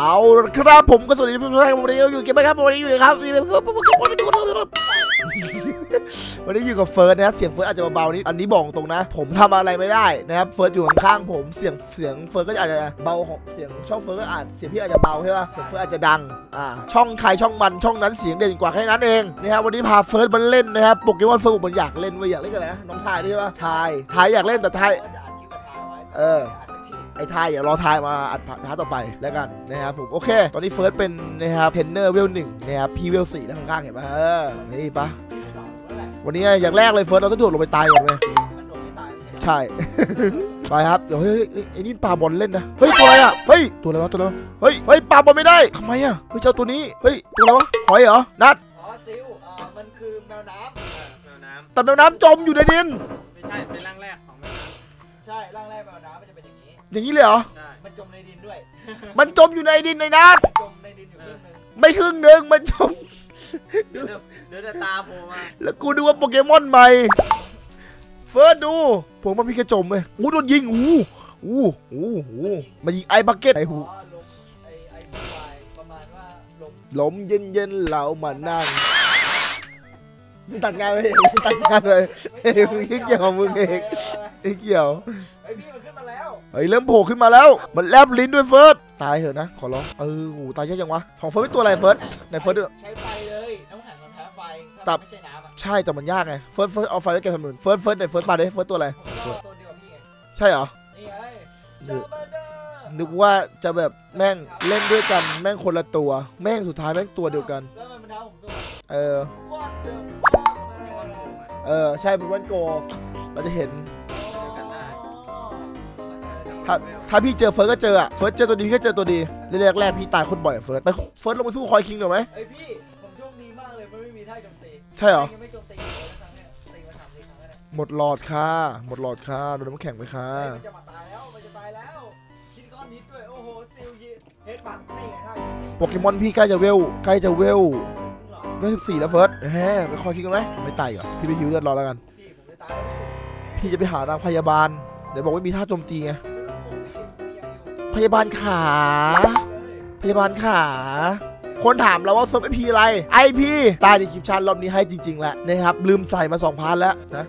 เอาครับผมก็สวัสดีทุกท่านวันนี้อยู่เกมไหมครับวันนี้อยู่ครับวันนี้อยู่กับเฟิร์สนะเสียงเฟิร์สอาจจะเบาๆนิดอันนี้บอกตรงนะ ผมทำอะไรไม่ได้นะครับเฟิร์สอยู่ข้างๆผมเสียงเสียงเฟิร์สก็อาจจะเบาของเสียงช่องเฟิร์สก็อาจเสียงพี่อาจจะเบาใช่ป่ะเสียงเฟิร์สอาจจะดังอ่าช่องใครช่องมันช่องนั้นเสียงเด่นกว่าแค่นั้นเองนะครับวันนี้พาเฟิร์สมาเล่นนะครับโปเกมอนเฟิร์สผมอยากเล่นเว้ยอยากเล่นกันนะน้องทายใช่ป่ะทายทายอยากเล่นแต่ทายก็จะอัดคลิปมาทยเออ ไอ้ทายอย่ารอทายมาอัดพาร์ทต่อไปแล้วกันนะครับผมโอเค ตอนนี้เฟิร์สเป็นนะครับเทรนเนอร์เวลหนึ่งนะครับพี่เวลสี่แล้วข้างๆเห็นปะเออนี่ปะสองคนแหละวันนี้อย่างแรกเลยเฟิร์สเราต้องโดดลงไปตายก่อนเว้ยมันโดนไม่ตายไม่ใช่ใช่ ไปครับเดี๋ยวเฮ้ยเฮ้ยไอ้นี่ปลาบอลเล่นนะ เฮ้ยตัวอะไรอะ เฮ้ยตัวอะไรวะตัวอะไรวะ เฮ้ยเฮ้ยปลาบอลไม่ได้ทำไมอะ เฮ้ยเจ้าตัวนี้ เฮ้ยตัวอะไรวะหอยเหรอ นัด อ๋อซิลอ่ามันคือแมวน้แมวน้แต่แมวน้ำจมอยู่ในดินำไม่ใช่เป็นร่างแรกของแมวน้ำใช่ร่างแรกแมวน้ำมันจะเป็น อย่างนี้อย่างนี้เลยเหรอำใช่มันจมในดินด้วย มันจมอยู่ในดินในนัดมันจมในดินอยู่ครึ่งหนึงไม่ครึ่งหนึ่งมันจม เดี๋ยวเดี๋ยวจะตาโผล่มาแล้วกูดูว่าโปเกมอนใหม่ เฟิร์สดู ผมมันมีแค่จมเว้ยอู้โดนยิง อู้อู้อู้อู้มายิงไอ้บักเก็ตไอ้หูอ๋อลมไอไอซีวายประมาณว่าลมลมเย็นเย็นๆเรามานั่งมึงตัดงานไปเองมึงตัดงานไปเองมึงไม่เกี่ยวกับมึงเองไม่เกี่ยว ไอยพี่มันขึ้นมาแล้วเฮ้ยเริ่มโผล่ขึ้นมาแล้ว มันแลบลิ้นด้วยเฟิร์สตายเถอะนะขอร้องเออโหตายเยอะจังวะของเฟิร์สเป็นตัวอะไรเฟิร์สไหนเฟิร์สดูใช้ไฟเลยน้ำแข็งมันแพ้ไฟถ้าตับมันไม่ใช่น้ำอะใช่แต่มันยากไงเฟิร์สเฟิร์สเอาไฟไว้แกทำหนุนเฟิร์สเฟิร์สไหนเฟิร์สมาดิเฟิร์สตัวอะไรผมก็ตัวเดียวกับพี่ไงใช่เหรอนี่ไงนึกชาบันเดอร์นึกว่าจะแบบแม่งเล่นด้วยกันแม่งคนละตัว แม่งสุดท้ายแม่งตัวเดียวกันแล้วมันเป็นเท้าผมสู้เออ What the fuck มีวันโผล่มาเออใช่เป็นวันโกเราจะเห็นกันได้ ถ้าถ้าพี่เจอเฟิร์สก็เจออะเฟิร์สเจอตัวดีพี่ก็เจอตัวดีแรกแรกๆพี่ตายคนบ่อยอะเฟิร์สไปเฟิร์สลงไปสู้คอยคิงหน่อยไหมเอ้ยพี่ผมโชคดีมากเลยมันไม่มีท่าโจมตีใช่เหรอยังไม่โจมตีเลยนะครั้งเนี้ยตีมาสามสี่ครั้งแล้วเนี่ยหมดหลอดค่ะ หมดหลอดค่ะโดนน้ำแข็งไปค่ะ เฮ้ยมันจะมาตายแล้วมันจะตายแล้วคิดก้อนนิดด้วยโอ้โหซิลยีเฮดบัตนี่ไงท่าโจมตีโปเกมอนพี่ใกล้จะเวลใกล้จะเวลมึงเหรอเวลสิบสี่แล้วเฟิร์สแฮไปคอยคิงกันไหมไม่ตายเหรอพี่ไปฮิวเลือดรอแล้วกัน พี่ผมจะตายแล้วพี่จะไปหานางพยาบาลเดี๋ยวบอกว่ามีท่าโจมตีไง พี่ผมไม่กินพี่ยังอยู่พยาบาลขาเลยพยาบาลขา คนถามเราว่าเซิร์ฟไอพีอะไรไอพีตายในคลิปชันรอบนี้ให้จริง ๆแหละนะครับ ลืมใส่มาสองพันแล้วนะ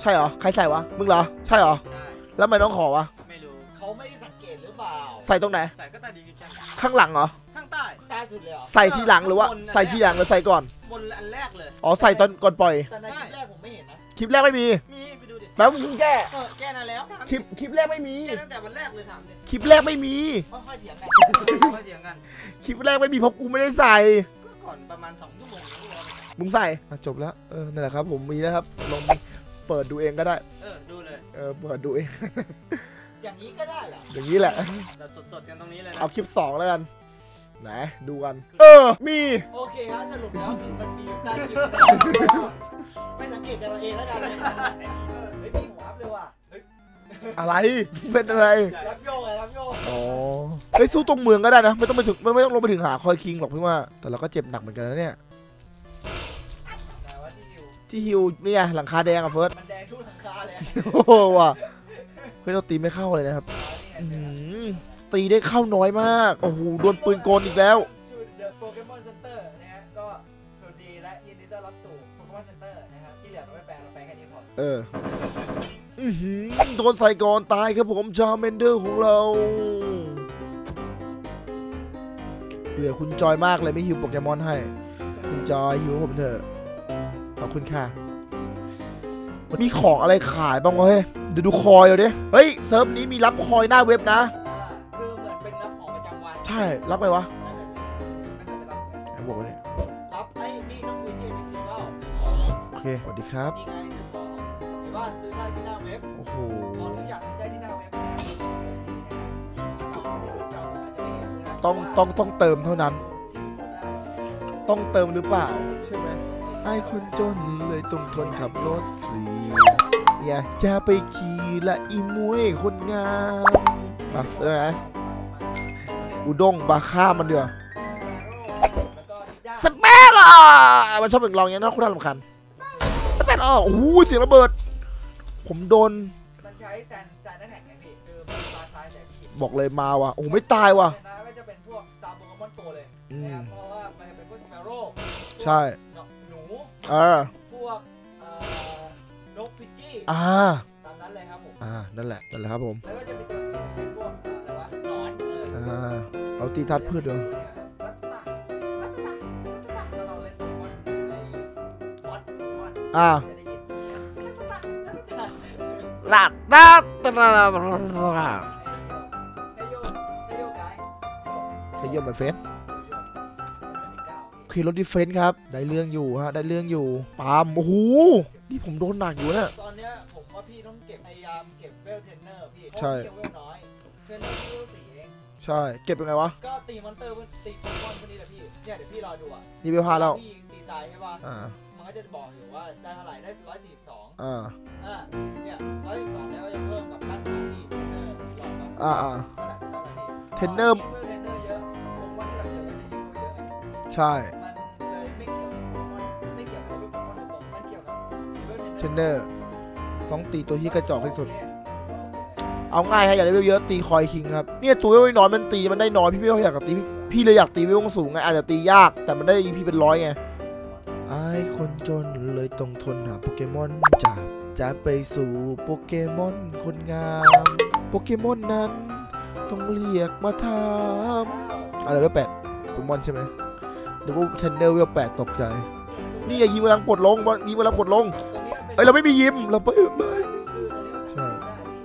ใช่เหรอ ใครใส่วะ มึงเหรอ ใช่เหรอใช่แล้วทำไมต้องขอวะ ไม่รู้เขาไม่ได้สังเกตหรือเปล่า ใส่ตรงไหน ใส่ก็ใต้ดีวิชั่นข้างหลังเหรอ ข้างใต้ตายสุดเลยเหรอ ใส่ที่หลังหรือว่า ใส่ที่หลังหรือใส่ก่อน บนอันแรกเลย อ๋อ ใส่ตอนก่อนปล่อย แต่ในคลิปแรกผมไม่เห็นนะ คลิปแรกไม่มี มีไปดูดิ แป๊บมึงแก้เออแก้นั่นแล้วคลิปคลิปแรกไม่มี แก้ตั้งแต่วันแรกเลยถามดิคลิปแรกไม่มี ค่อยๆเถียงกันมาเถียงกัน คลิปแรกไม่มีเพราะกูไม่ได้ใส่ ก็ก่อนประมาณ2ชั่วโมงนี่แหละมึงใส่อะจบแล้ว เออ นั่นแหละครับ ผมมีแล้วครับ ลองเปิดดูเองก็ได้ เออดูเลย เออ เปิดดูเอง อย่างนี้ก็ได้เหรออย่างนี้แหละ แบบสดๆกันตรงนี้เลยนะ เอาคลิปสองแล้วกัน ไหน ดูกัน เออ มี โอเคฮะสรุปแล้วมันมีอยู่ใต้คลิปไม่สังเกตกันเราเองแล้วกันเฮ้ อะไรเป็นอะไรรับโยกเลยรับโยกอ๋อเฮ้ยสู้ตรงเมืองก็ได้นะ ไม่ต้องไปถึงไม่ไม่ต้องลงไปถึงหาคอยคิงหรอกพี่ว่า แต่เราก็เจ็บหนักเหมือนกันนะเนี่ยแต่ว่าที่อยู่ที่ฮิวเนี่ยหลังคาแดงอะเฟิร์สมันแดงทุกสังคาเลยโอ้โหว่ะเฮ้ยเราตีไม่เข้าเลยนะครับอื้อหือตีได้เข้าน้อยมากโอ้โหโดนปืนกลอีกแล้วชูเดอะโปเกมอนเซ็นเตอร์นะฮะก็สวัสดีและยินดีต้อนรับสู่โปเกมอนเซ็นเตอร์นะครับที่เหลือเราไม่แปลเราแปลแค่นี้พอเอออือหือ โดนใส่ก่อนตายครับผมชาเมนเดอร์ของเราเหลือคุณจอยมากเลยไม่ฮิวโปเกมอนให้ คุณจอยฮิวผมเถอะขอบคุณค่ะมันมีของอะไรขายบ้างวะเฮ้ยเดี๋ยวดูคอยเอาดิเฮ้ยเซิร์ฟนี้มีรับคอยหน้าเว็บนะอ่าคือเหมือนเป็นรับของประจำวันใช่รับไปวะนั่นแหละนั่นคือรับไหนบอกว่าเนี่ยรับไอ้นี่ต้องคุยที่ NPC ว่าซื้อของโอเคสวัสดีครับนี่ไงซื้อของห รือว่าซื้อได้ที่หน้าเว็บโอ้โหของทุกอย่างซื้อได้ที่หน้าเว็บนะต้องต้องต้องเติมเท่านั้น ต้องเติมหรือเปล่า ใช่ไหมไอ้คนจนเลยต้องทนขับรถฟรีอยากจะไปขี่ละอีมวยคนงามมาเออไหมอุด้งบาฆ่ามันเดือสเปรอะมันชอบเป็นลองอย่างนี้นะคุณน่ารำคาญสเปรอะโอ้โหเสียงระเบิด ผมโดนมันใช้แซนแซนนั่นแหละไงพี่คือมันมาซ้ายแต่พี่บอกเลยมาว่ะโอ้โหไม่ตายว่ะนะไม่จะเป็นพวกดาตัวเลยอืนะคมรับเพราะว่ามันจะเป็นพวกสเปโร่ใช่หนูเออพวกเอ่อนกพิจี้อ่าตามนั้นเลยครับผมอ่านั่นแหละนั่นแหละครับผมแล้วก็จะมีตัวอื่นเป็นพวกเอ่ออะไรวะหนอนเอออ่าเอาตีทัดพืชดูรัตตะรัตตะรัตตะแล้วเราเล่นโปเกมอนในมอดโปเกมอนอ่า ลาดลาดตราเฮโยเฮโยไกด์ไปเยี่ยมไปเฟสเฮโยเก้าขี่รถดิเฟนครับ ได้เรื่องอยู่ฮะ ได้เรื่องอยู่ ปาล์มโอ้โห นี่ผมโดนหนักอยู่นี่ยตอนเนี้ยผมว่าพี่ต้องเก็บพยายามเก็บเวลเทนเนอร์พี่ใช่เพราะว่าพี่ยังเวลน้อยเทนเนอร์พี่เวลสี่เอง ใช่ เก็บยังไงวะ ก็ตีมอนเตอร์ตีโปเกมอนพวกนี้แหละพี่ เนี่ยเดี๋ยวพี่รอดูอะนี่ไปพาแล้วพี่ตีตายใช่ป่ะ อ่า มันก็จะบอกอยู่ว่าได้เท่าไหร่ ได้ร้อยสี่ องอ่าอ่าเนี่ยร้อยสี่สิบสองแล้วก็จะเพิ่มกับด้านขวาที่เทรนเนอร์ที่รอมาอ่าอ่านั่นแหละนั่นแหละพี่เทรนเนอร์ยิ่งเวลเทรนเนอร์เยอะวงวันที่เราเจอก็จะยิ่งเวลเยอะไงใช่มันเลยไม่เกี่ยวกับโปเกมอนไม่เกี่ยวกับเวลโปเกมอนโดยตรงมันเกี่ยวกับเวลเทเทรรนนเนเนออร์ร์ต้องตีตัวที่กระจอกที่สุดโอเคเอาง่ายฮะอยากได้เวลเยอะตีคอยคิงครับเนี่ยตัวเวลน้อยมันตีมันได้น้อยพี่ไม่อยากตีพี่พี่เลยอยากตีเวลสูงไงอาจจะตียากแต่มันได้ EP เป็นร้อยไงไอ้คน จนเลยต้องทนหาโปเกมอนจากจะไปสู่โปเกมอนคนงาม โปเกมอนนั้น ต้องเรียกมาถามอะไรเวลแปดโปเกมอนใช่ไหมเดี๋ยวเทนเนอร์เวลแปดตกใจ นี่อย่ายิงกำลังปลดลงยิงกำลังปลดลงเอ้ยเราไม่มียิมเราไปไม่ใช่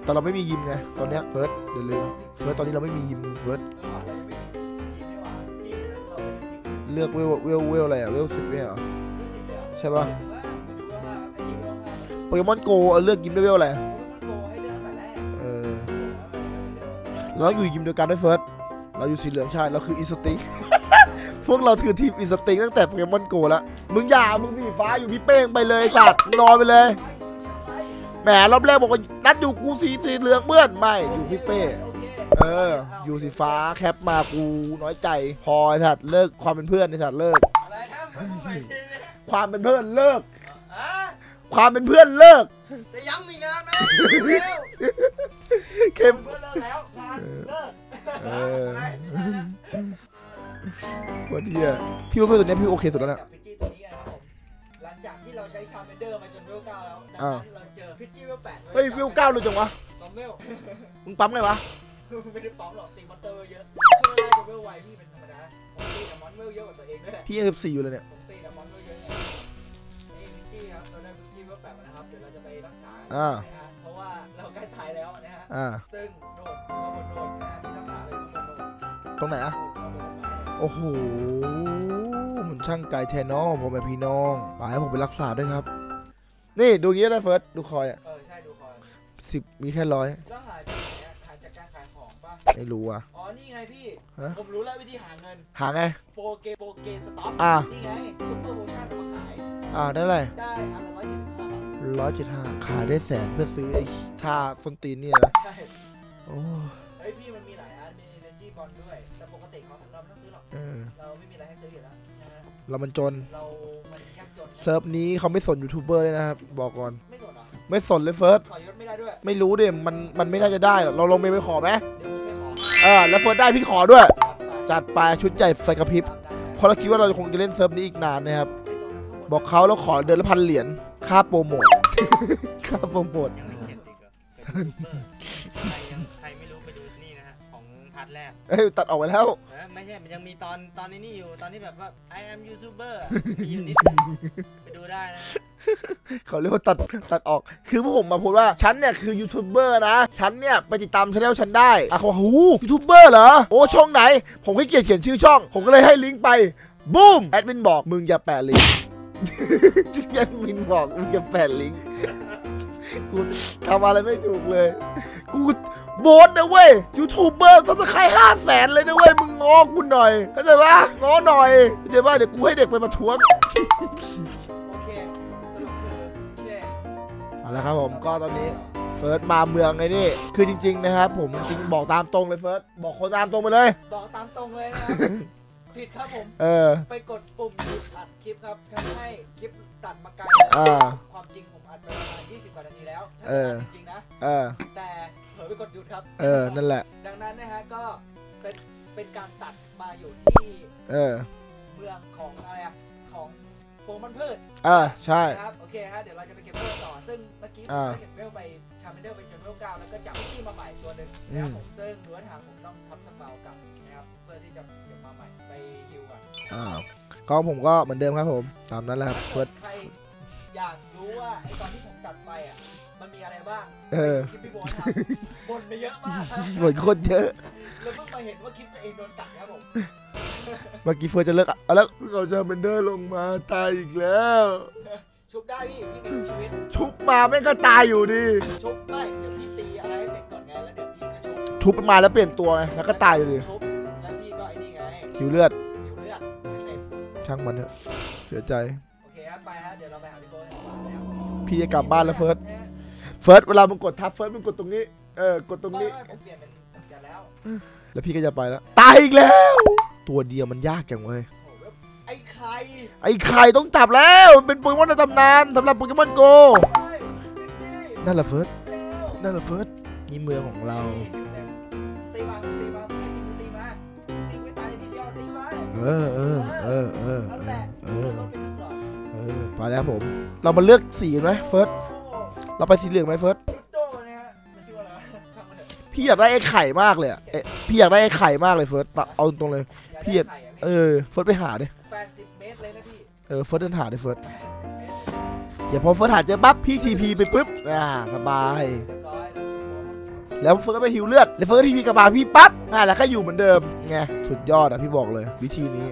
แต่เราไม่มียิมไงตอนเนี้ยเฟิร์สเดี๋ยวลืมเฟิร์สตอนนี้เราไม่มียิมเฟิร์สเลือกเวลเวลเวลอะไรอะเวลสิบเวลเหรอ ใช่ปะโปเกมอนโกเลือกยิมด้วยเวลอะไรเออเราอยู่ยิมเดียวกันด้วยเฟิร์สเราอยู่สีเหลืองใช่เราคืออีสติงพวกเราคือทีมอีสติงตั้งแต่โปเกมอนโกแล้วมึงอย่ามึงสีฟ้าอยู่พี่เป้งไปเลยสัตว์นอนไปเลยแหมรอบแรกบอกว่านัดอยู่กูสีสีเหลืองเพื่อนไม่อยู่พี่เป้เออ อยู่สีฟ้าแคปมากูน้อยใจ พอไอ้สัตว์เลิกความเป็นเพื่อนไอ้สัตว์เลิกอะไรครับ มึงพูดใหม่ทีนี้ความเป็นเพื่อนเลิก อะความเป็นเพื่อนเลิก จะย้ำอีกนะแม่เข้ม เพื่อนเลิกแล้วงานเลิกเออโคตรเดียพี่ว่าเพื่อนตัวเนี้ยพี่โอเคสุดแล้วนะ จับพิจิตัวนี้กันครับผม หลังจากที่เราใช้ชาร์เมนเดอร์มาจนเวลเก้าแล้วดังอ่านั้นเราเจอพิจิเวลแปดเฮ้ยวิวเก้าเลยจังวะสองเวลมึงปั๊มไงวะ ไม่ได้ปั๊มหรอกตีมอนเตอร์เยอะช่วงแรกจะเวลไวพี่เป็นธรรมดาผมตีแต่มอนเวลเยอะกว่าตัวเองด้วยแหละพี่ยังสิบสี่อยู่เลยเนี่ยผมตีแต่มอนเวลเยอะไงนี่พิจิครับเราได้พิจิเวลแปดมานะครับเดี๋ยวเราจะไปรักษาอ่านะฮะเพราะว่าเราใกล้ตายแล้วนะฮะอ่าซึ่งโดนข้างบนโดนนะฮะที่รักษาเลยข้างบนโดนตรงไหนอะข้างบนโดนโอ้โหมันช่างไกลแทนน้องผมเป็นพี่น้องไปให้ผมไปรักษาด้วยครับ นี่ดูอย่างงี้นะเฟิร์สดูคอยอะเออใช่ดูคอยสิบมีแค่ร้อยแล้วหา ไม่รู้อะ อ๋อ นี่ไงพี่ ฮะ ผมรู้แล้ววิธีหาเงินหาไง โปรเกโปรเกสต็อกอะ นี่ไงซุปเปอร์โมชั่นเอามาขาย อ่าได้เลยได้อันละร้อยเจ็ดสิบห้าบาทร้อยเจ็ดห้าขายได้แสนเพื่อซื้อไอ้ท่าส้นตีนเนี่ยนะใช่โอ้เฮ้ยพี่มันมีหลายอัน มี energy bond ด้วย แต่ปกติเขาเราไม่ต้องซื้อหรอก เออเราไม่มีอะไรให้ซื้ออยู่แล้วนะฮะ เรามันจน เรา มันยากจน เซิร์ฟนี้เขาไม่สนยูทูบเบอร์เลยนะครับ บอกก่อน ไม่สนเหรอไม่สนเลยเฟิร์ส ขอยศไม่ได้ด้วย ไม่รู้เดมมันมันไม่น่าจะได้หรอกเราลงเมย์ไปขอไหมเดี๋ยวผมไม่ข อเออแล้วเฟิร์สได้พี่ขอด้วยครับไปจัดไปชุดใหญ่ไฟกระพริบตามได้เพราะเราคิดว่าเราคงจะเล่นเซิร์ฟนี้อีกนานนะครับไอ้ตรงนั้นข้างบนบอกเขาแล้วขอเดือนละพันเหรียญค่าโปรโมทค่าโปรโมทยังไม่เข็ดอีกเหรอเป็นยูทูบเบอร์ใครยังใครไม่รู้ไปดูนี่นะฮะของพาร์ทแรกเอ้ยตัดออกไปแล้วเออไม่ใช่มันยังมีตอนตอนนี้นี่อยู่ตอนที่แบบว่า I am YouTuber อะมีอยู่นิดนึงไปดูได้นะ เขาเรียกว่าตัดตัดออก คือพวกผมมาพูดว่าฉันเนี่ยคือยูทูบเบอร์นะ ฉันเนี่ยไปติดตามช anel ฉันได้อะเขาหูยูทูบเบอร์เหรอ โอ้ช่องไหน ผมก็เกียจเขียนชื่อช่อง ผมก็เลยให้ลิงก์ไป บูม แอดมินบอกมึงอย่าแปะลิงก์แอดมินบอกมึงอย่าแปะลิงก์กูทำอะไรไม่ถูกเลย กูโบสนะเว้ยยูทูบเบอร์ต้องใครห้าแสนเลยนะเว้ย มึงง้อกูหน่อยเข้าใจปะง้อหน่อยเข้าใจปะเดี๋ยวกูให้เด็กไปประท้วง เอาละครับผมก็ตอนนี้เฟิร์สมาเมืองไงนี่คือจริง ๆ นะครับผมจริงบอกตามตรงเลยเฟิร์สบอกคนตามตรงไปเลย บอกตามตรงเลยนะครับ ผิดครับผม เออ ไปกดปุ่มหยุดอัดคลิปครับทำให้คลิปตัดมาไกลอ่าความจริงผมอัดไปประมาณ20 กว่านาทีแล้วถ้าเออจริงๆนะ เออ แต่เผลอไปกดหยุดครับ เออ นั่นแหละ ดังนั้นนะฮะก็เป็นเป็นการตัดมาอยู่ที่เออ เมืองของอะไรอะ ของโปรมันพืชอ่าใช่ นะครับโอเคฮะเดี๋ยวเราจะไปเก็บเวลต่อซึ่งเมื่อกี้ผมอ่าได้เก็บเวลไปชาเมนเดอร์ไปจนเวลเก้าแล้วก็จับที่มาใหม่ตัวหนึ่งนะครับอืม ผมซึ่งรั้วทางผมต้องทำสเปากับนะครับเพื่อที่จะเก็บมาใหม่ไปฮิวก่อนอ่าก็ผมก็เหมือนเดิมครับผม ตามนั้นแหละครับถ้าเฟิเกิร์ดสใครอยากรู้ว่าไอตอนที่ผมตัดไปอะมันมีอะไรบ้างเออคลิปพี่โบอสทำบ่นไปเยอะมาก เหมือนคนเยอะ แล้วเพิ่งมาเห็นว่าคลิปตัวเองโดนตัดครับผม เมื่อกี้เฟิร์สจะเลิกอะเอาแล้วเราจะเบนเดอร์ลงมาตายอีกแล้ว ชุบได้พี่พี่มีชีวิต ชุบมาแม่งก็ตายอยู่ดี ชุบไม่เดี๋ยวพี่ตีอะไรให้เสร็จก่อนไงแล้วเดี๋ยวพี่ก็ชุบชุบมันมาแล้วเปลี่ยนตัวไงแล้วก็ตายอยู่ดีชุบแล้วพี่ก็ไอ้นี่ไงคิวเลือดหิวเลือดให้เต็มช่างมันเถอะเสียใจ โอเคครับไปฮะเดี๋ยวเราไปหาพี่โบอสกันก่อนนะครับพี่จะกลับบ้านแล้วเฟิร์สเฟิร์สเวลามึงกดทับเฟิร์สมึงกดตรงนี้เออ กดตรงไม่นี้ไม่ผมเปลี่ยนเป็นจะแล้ว แล้วพี่ก็จะไปแล้ว ตายอีกแล้ว ตัวเดียวมันยากจังเว้ยโอ้โหแล้วไอ้ใครไอ้ไข่ต้องจับแล้วมันเป็นโปเกมอนในตำนานสำหรับโปเกมอนโกเฮ้ยพี่จี้นั่นแหละเฟิร์สเร็วนั่นแหละเฟิร์สนี่เมืองของเราตีมาตีมาตีมาตีมาตีไปตายในทีเดียวตีมาเออเออเออเออนั่นเอแหอละเอเอออรถเป็นหลอดเออไปแล้วผม เรามาเลือกสีไหมเฟิร์สเราไปสีเหลืองไหมเฟิร์ส พี่อยากได้ไอ้ไข่มากเลยอะเอ๊ะพี่อยากได้ไอ้ไข่มากเลยเฟิร์สตะเอาตรงเลย พี่เออเฟิร์สไปหาดิแปดสิบเมตรเลยนะพี่เออเฟิร์สเดินหาดิเฟิร์สเดี๋ยวพอเฟิร์สหาเจอปั๊บพี่ทีพีไปปุ๊บอ่าสบาย เรียบร้อยแล้วแล้วเฟิร์สก็ไปฮิวเลือดแล้วเฟิร์สก็ทีพีกลับมาพี่ปั๊บอ่าแล้วก็อยู่เหมือนเดิมไงสุดยอดอะพี่บอกเลย วิธีนี้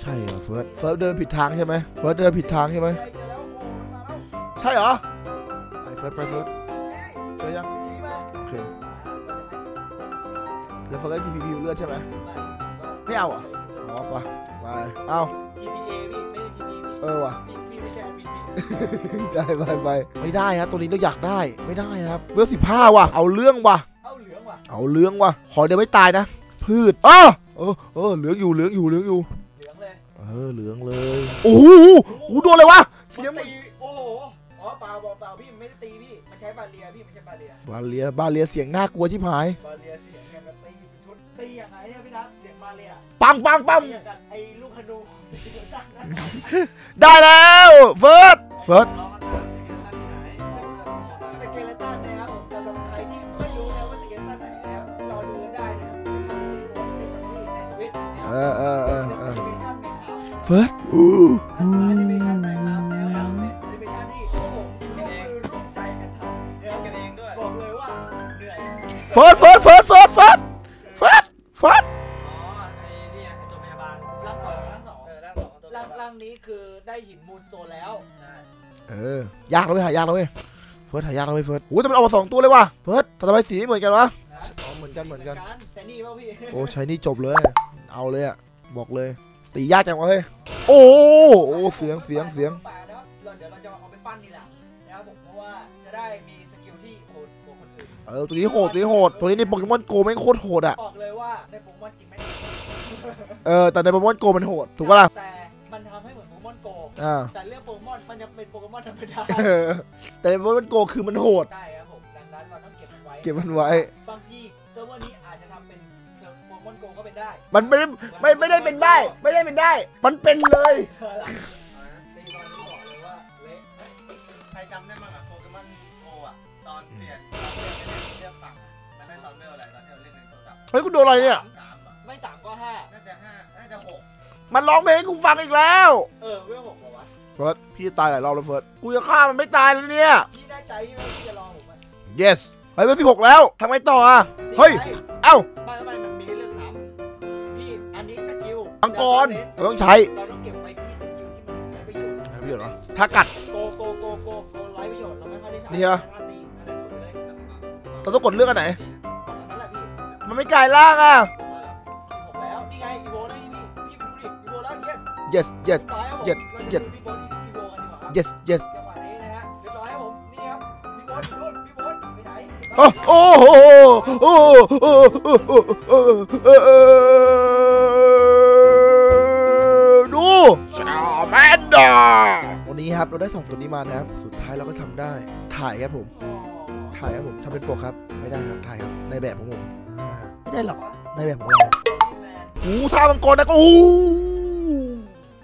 ใช่เหรอเฟิร์สเฟิร์สเดินผิดทางใช่ไหมเฟิร์สเดินผิดทางใช่ไหมเจอแล้วโอ้มาแล้วใช่เหรอไปเฟิร์สไปเฟิร์สเจอยัง แล้วเฟิร์สก็ทีพีฮิวเลือดใช่ไหมไม่เอาเหรออ๋อไปไปเอ้า TPA พี่ไม่ใช่ TP พี่เออว่ะพี่พี่ไม่ใช่พี่พี่ใช่ไปไปไม่ได้ครับตัวนี้เราอยากได้ไม่ได้ครับเวลสิบห้าว่ะ เอาเรื่องว่ะ เอาเหลืองว่ะเอาเรื่องว่ะ ขอเดี๋ยวไม่ตายนะ พืชอ้อเออเออเหลืองอยู่เหลืองอยู่เหลืองอยู่ เหลืองเลยเออเหลืองเลยโอ้โหโอ้โหโดนเลยวะเสียงตีโอ้โหอ๋อเปล่าเปล่าเปล่าพี่มันไม่ได้ตีพี่มันใช้บาเรียพี่มันใช้บาเรียบาเลียบาเลียเสียงน่ากลัวชิบหายบาเรีย ปังปังปังตีอย่างกับไอ้ลูกธนูของตีเดียวกันนะได้แล้วเฟิร์สเฟิร์สเรามาตามสเกลตันที่ไหนสเกเลตันนะครับผมสำหรับใครที่ไม่รู้นะว่าสเกเลตันไหนนะครับรอดูกันได้นะครับช่องตีโรสในฟังนี่ในทวิตนะคเอรับอเออเออเป็นเอแออนิเมชั่นไหมครับเฟิร์สอู้แอนิเมชั่นไหมครับแล้วเป็นแอนิเมชั่นที่โอ้โหร่วมมือร่วมใจกันทำเนี่ยกันเองด้วยบอกเลยว่าเหนื่อยเฟิร์สเฟิร์สเฟิร์สเฟิร์สเฟิร์ส ได้หินมูนโซนแล้วใช่เออ ยากแล้วเว้ยหายากแล้วเว้ย เฟิร์สหายากแล้วเว้ยเฟิร์สโอ้ยแต่มันออกมาสองตัวเลยว่ะ เฟิร์สแต่ทำไมสีไม่เหมือนกันวะนะอ๋อเหมือนกันเหมือนกัน แต่นี่เปล่าพี่ โอ้ใช้นี่จบเลย เอาเลยอะบอกเลย ตียากจังวะเฮ้ย โอ้โอ้เสียงเสียงเสียงแปลนะครับเราเดี๋ยวเราจะเอาไปปั้นนี่แหละนะครับผมเพราะว่าจะได้มีสกิลที่โหดกว่าคนอื่น เออตัวนี้โหดตัวนี้โหด ตัวนี้ในโปเกมอนโกแม่งโคตรโหดอะบอกเลยว่าในโปเกมอนจริงไหมเออแต่ในโปเกมอนโกมันโหด ถูกปะล่ะแต่ อนโกอ่าแต่เรื่องโปเกมอนมันจะเป็นโปเกมอนธรรมดาเออแต่ในโปเกมอนโกคือมันโหด ใช่ครับผมดังนั้นเราต้องเก็บมันไว้เก็บมันไว้ บางทีเซิร์ฟเวอร์นี้อาจจะทำเป็นเซิร์ฟโปเกมอนโกก็เป็นได้ มันไม่ได้ไม่ไม่ได้เป็นได้ ไม่ได้เป็นได้ มันเป็นเลยตีตอนนี้บอกเลยว่าเละใครจำได้บ้างอะโปเกมอนโกอะตอนเปลี่ยนตอนเปลี่ยนเป็นเลือกฝั่งอะมันได้ตอนเวลอะไรตอนที่เราเล่นในโทรศัพท์เฮ้ยกูโดนอะไรเนี่ย สามสามอะไม่สามก็ห้าน่าจะห้าน่าจะหกมันร้องเพลงให้กูฟังอีกแล้ว เออเวลหก เหรอวะเฟิร์สพี่ตายหลายรอบแล้วเฟิร์สกูจะฆ่ามันไม่ตายแล้วเนี่ย พี่แน่ใจใช่ไหมที่จะรอผมอะ yes เฮ้ยเป็นสิบหกแล้วทำไงต่ออะ เฮ้ย เอ้าไม่ไม่มันมีให้เลือกซ้ำพี่อันนี้สกิลมังกรเราต้องใช้เราต้องเก็บไว้ที่สกิลที่มันไร้ประโยชน์ไม่ประโยชน์เหรอถ้ากัดโกโกโกโกโกไร้ประโยชน์เราไม่ค่อยได้ใช้นี่เหรอท่าตีนั่นแหละกดไปเลยเราต้องกดเลือกอันไหนกดอันนั้นแหละพี่มันไม่กลายร่างอะหกแล้วนี่ไงอีโวได้นี่พี่ไปดูดิอีโวแล้ว yes yes yes yes yes จังหวะนี้นะฮะเรียบร้อยครับผมนี่ครับพี่โบทอยู่นู่นพี่โบทไปไหนโอ้โอ้โหโอ้โหโอ้โหโอ้โหโอ้โหดูชาแมนดาวันนี้ครับเราได้สองตัวนี้มานะครับ สุดท้ายเราก็ทำได้ ถ่ายครับผม ถ่ายครับผมทำเป็นปกครับ ไม่ได้ครับ ถ่ายครับ ในแบบของผมอ่าไม่ได้หรอก ในแบบของเรานี่โอ้ท่ามังกรนะก็โอ้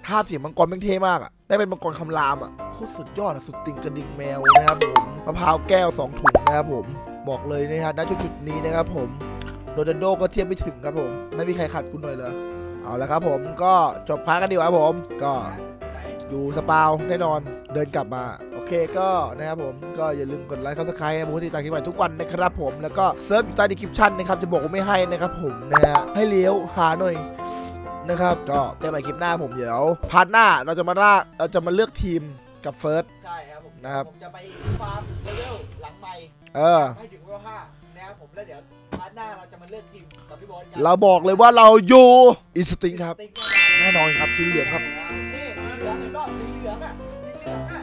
ท่าเสียงมังกรแม่งเท่มากอะได้เป็นมังกรคำรามอะโคตรสุดยอดอะสุดติงกระดิ่งแมวนะครับผมมะพร้าวแก้วสองถุงนะครับผม บอกเลยนะฮะณจุดนี้นะครับผมโรนัลโดก็เทียบไม่ถึงครับผม ไม่มีใครขัดคุณหน่อยเลยเอาละครับผมก็จบพาร์กันดีกว่าครับผม ก็อยู่สปาวแน่นอนเดินกลับมาโอเคก็นะครับผมก็อย่าลืมกดไลค์กดซับสไครต์ผมติดตามคลิปใหม่ทุกวันนะครับผมแล้วก็เซิร์ฟอยู่ใต้ดีคริปชั่นนะครับจะบอกว่าไม่ให้นะครับผมนะฮะให้เลี้ยวหาหน่อย นะครับ ก็เจอกันใหม่คลิปหน้าผมเดี๋ยวพาร์ทหน้าเราจะมาล่าเราจะมาเลือกทีมกับเฟิร์ส ใช่ครับผมนะครับ ผมจะไปฟาร์มเลเวลหลังใหม่เออ ให้ถึงเลเวลห้านะครับผมแล้วเดี๋ยวพาร์ทหน้าเราจะมาเลือกทีมกับพี่บอลกัเราบอกเลยว่าเราอยู่อินสติ้งครับ ติ๊กแน่นอนครับสีเหลืองครับ นี่เหลืองก็สีเหลืองอะสีเหลืองอะ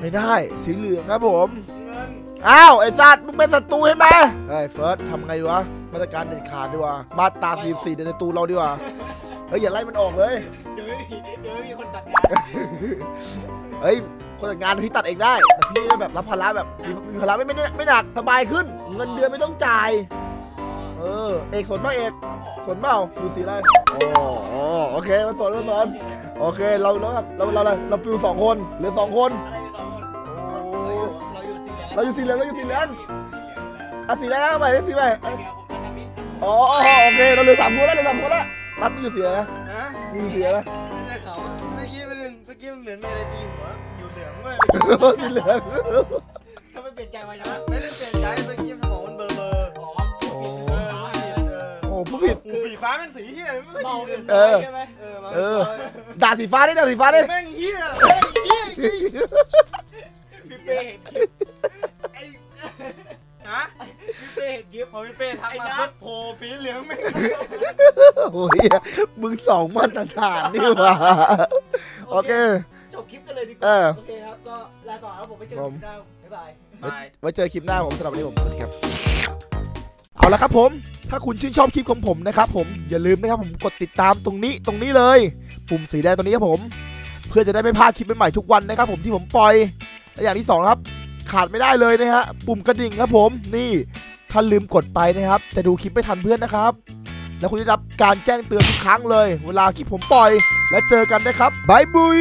ไม่ได้สีเหลืองครับผม เงิน อ้าวไอ้สัตว์มึงเป็นศัตรูใช่ไหมเฮ้ยเฟิร์สทำไงดีวะมาตรการเด็ดขาดดีกว่ามาตรา44เดือนศัตรูเราดีกว่า เฮ้ยอย่าไล่มันออกเลย เดี๋ยวไม่มีเดี๋ยวไม่มีคนตัดงานเฮ้ยคนจัดงานพี่ตัดเองได้แต่พี่แบบรับภาระแบบมีมีภาระไม่ไม่ได้ไม่หนักสบายขึ้น เงินเดือนไม่ต้องจ่าย เออเอกสนเปล่าเอกสนเปล่าดูสีอะไรโอ้โอ้โอเคมันสนมันสนโอเคเราเราเราเราเราเราปิวสองคนเหลือสองคนโอ้เราอยู่สีเหลืองเราอยู่สีเหลืองเราอยู่สีเหลืองอะสีอะไรนะใหม่สีใหม่อ๋ออ๋อโอเคเราเหลือสามคนแล้วเหลือสามคนแล้ว รัดมันอยู่สีอะไรนะฮะมีอยู่สีอะไรนะไม่ได้เขาเมื่อกี้มันเมื่อกี้มันเหมือนมีอะไรตีหัวอยู่เหลืองเว้ยสีเหลืองถ้าไม่เปลี่ยนใจไว้นะไม่ได้เปลี่ยนใจเมื่อกี้สมองมันเบลอเบลออ๋อโอ้เออเออโอ้ผู้ผิดหูสีฟ้าเป็นสีเฮียไม่เมาดีเกินเลยเออใช่ไหมเออมาเออด่าสีฟ้าดิด่าสีฟ้าดิแม่งเฮียแม่งเฮียจริงพี่เป้เห็นคลิปไอ้ ฮะพี่เป้เห็นคลิปพอพี่เป้ทักมาปุ๊บโผล่สีเหลืองไม่งโอ้ยมึงสองมาตรฐานนี่หว่าโอเค จบคลิปกันเลยดีกเอว่าอโอเคครับก็ลาก่อนครับผมไปเจอกันที่หน้าบ๊ายบายบายไว้เจอคลิปหน้าผมสำหรับวันนี้ผมสวัสดีครับเอาละครับผม ถ้าคุณชื่นชอบคลิปของผมนะครับผม อย่าลืมนะครับผมกดติดตามตรงนี้ตรงนี้เลย ปุ่มสีแดงตรงนี้ครับผม เพื่อจะได้ไม่พลาดคลิปใหม่ๆทุกวันนะครับผมที่ผมปล่อยและอย่างที่สองครับ ขาดไม่ได้เลยนะฮะปุ่มกระดิ่งครับผมนี่ถ้าลืมกดไปนะครับจะดูคลิปไม่ทันเพื่อนนะครับ แล้วคุณจะรับการแจ้งเตือนทุกครั้งเลย เวลาคลิปผมปล่อย และเจอกันนะครับบายบุย